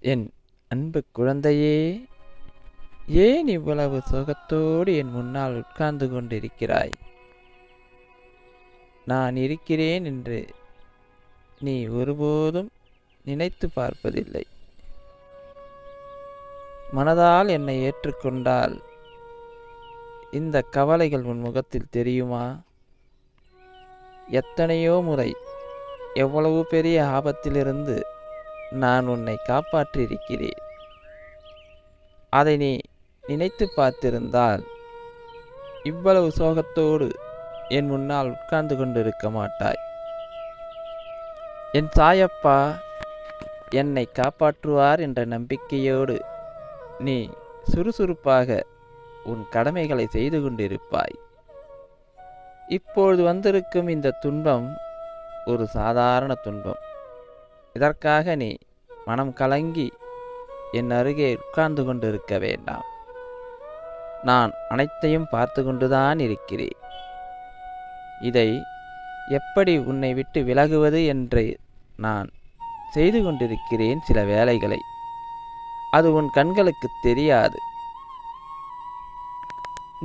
என் அன்பு குழந்தையே ஏன் இவ்வளவு சோகத்தோடு என் முன்னால் உட்கார்ந்து கொண்டிருக்கிறாய்? நான் இருக்கிறேன் என்று நீ ஒருபோதும் நினைத்து பார்ப்பதில்லை. மனதால் என்னை ஏற்றுக்கொண்டால் இந்த கவலைகள் உன் முகத்தில் தெரியுமா? எத்தனையோ முறை எவ்வளவு பெரிய ஆபத்திலிருந்து நான் உன்னை காப்பாற்றியிருக்கிறேன். அதை நீ நினைத்து பார்த்திருந்தால் இவ்வளவு சோகத்தோடு என் முன்னால் உட்கார்ந்து கொண்டிருக்க மாட்டாய். என் சாயப்பா என்னை காப்பாற்றுவார் என்ற நம்பிக்கையோடு நீ சுறுசுறுப்பாக உன் கடமைகளை செய்து கொண்டிருப்பாய். இப்பொழுது வந்திருக்கும் இந்த துன்பம் ஒரு சாதாரண துன்பம். இதற்காக நீ மனம் கலங்கி என் அருகே உட்கார்ந்து கொண்டிருக்க வேண்டாம்? நான் அனைத்தையும் பார்த்து கொண்டுதான் இருக்கிறேன். இதை எப்படி உன்னை விட்டு விலகுவது என்று நான் செய்து கொண்டிருக்கிறேன் சில வேலைகளை அது உன் கண்களுக்கு தெரியாது.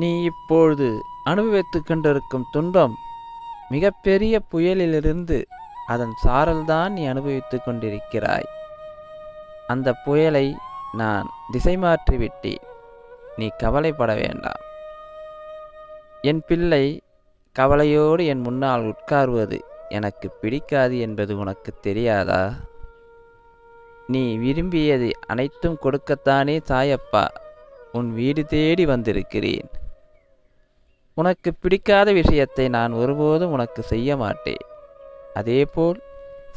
நீ இப்பொழுது அனுபவித்துக் கொண்டிருக்கும் துன்பம் மிகப்பெரிய புயலிலிருந்து அதன் சாரல்தான் நீ அனுபவித்துக் கொண்டிருக்கிறாய். அந்த புயலை நான் திசை மாற்றி விட்டேன் நீ கவலைப்பட வேண்டாம். என் பிள்ளை கவலையோடு என் முன்னால் உட்காருவது எனக்கு பிடிக்காது என்பது உனக்கு தெரியாதா? நீ விரும்பியது அனைத்தும் கொடுக்கத்தானே சாயப்பா உன் வீடு தேடி வந்திருக்கிறேன். உனக்கு பிடிக்காத விஷயத்தை நான் ஒருபோதும் உனக்கு செய்ய மாட்டேன். அதேபோல்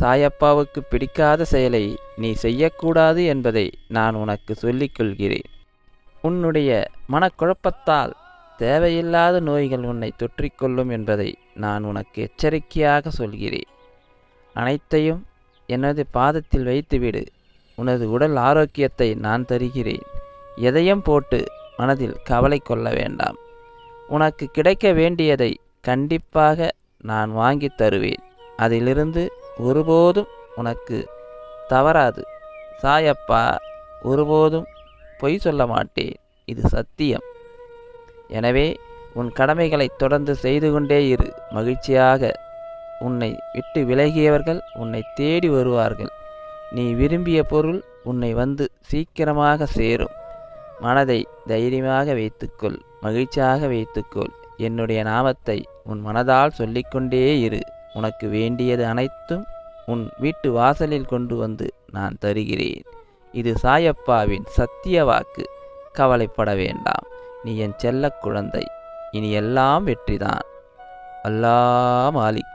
சாயப்பாவுக்கு பிடிக்காத செயலை நீ செய்யக்கூடாது என்பதை நான் உனக்கு சொல்லிக் கொள்கிறேன் உன்னுடைய மனக்குழப்பத்தால் தேவையில்லாத நோய்கள் உன்னை தொற்றிக்கொள்ளும் என்பதை நான் உனக்கு எச்சரிக்கையாக சொல்கிறேன். அனைத்தையும் எனது பாதத்தில் வைத்துவிடு. உனது உடல் ஆரோக்கியத்தை நான் தருகிறேன். எதையும் போட்டு மனதில் கவலை கொள்ள வேண்டாம். உனக்கு கிடைக்க வேண்டியதை கண்டிப்பாக நான் வாங்கி தருவேன். அதிலிருந்து ஒருபோதும் உனக்கு தவறாது. சாயப்பா ஒருபோதும் பொய் சொல்ல மாட்டேன் இது சத்தியம். எனவே உன் கடமைகளை தொடர்ந்து செய்து கொண்டே இரு. மகிழ்ச்சியாக உன்னை விட்டு விலகியவர்கள் உன்னை தேடி வருவார்கள். நீ விரும்பிய பொருள் உன்னை வந்து சீக்கிரமாக சேரும். மனதை தைரியமாக வைத்துக்கொள். மகிழ்ச்சியாக வைத்துக்கொள். என்னுடைய நாமத்தை உன் மனதால் சொல்லிக்கொண்டே இரு. உனக்கு வேண்டியது அனைத்தும் உன் வீட்டு வாசலில் கொண்டு வந்து நான் தருகிறேன். இது சாயப்பாவின் சத்திய வாக்கு. கவலைப்பட வேண்டாம். நீ என் செல்ல குழந்தை. இனி எல்லாம் வெற்றிதான். அல்லா மாலிக்.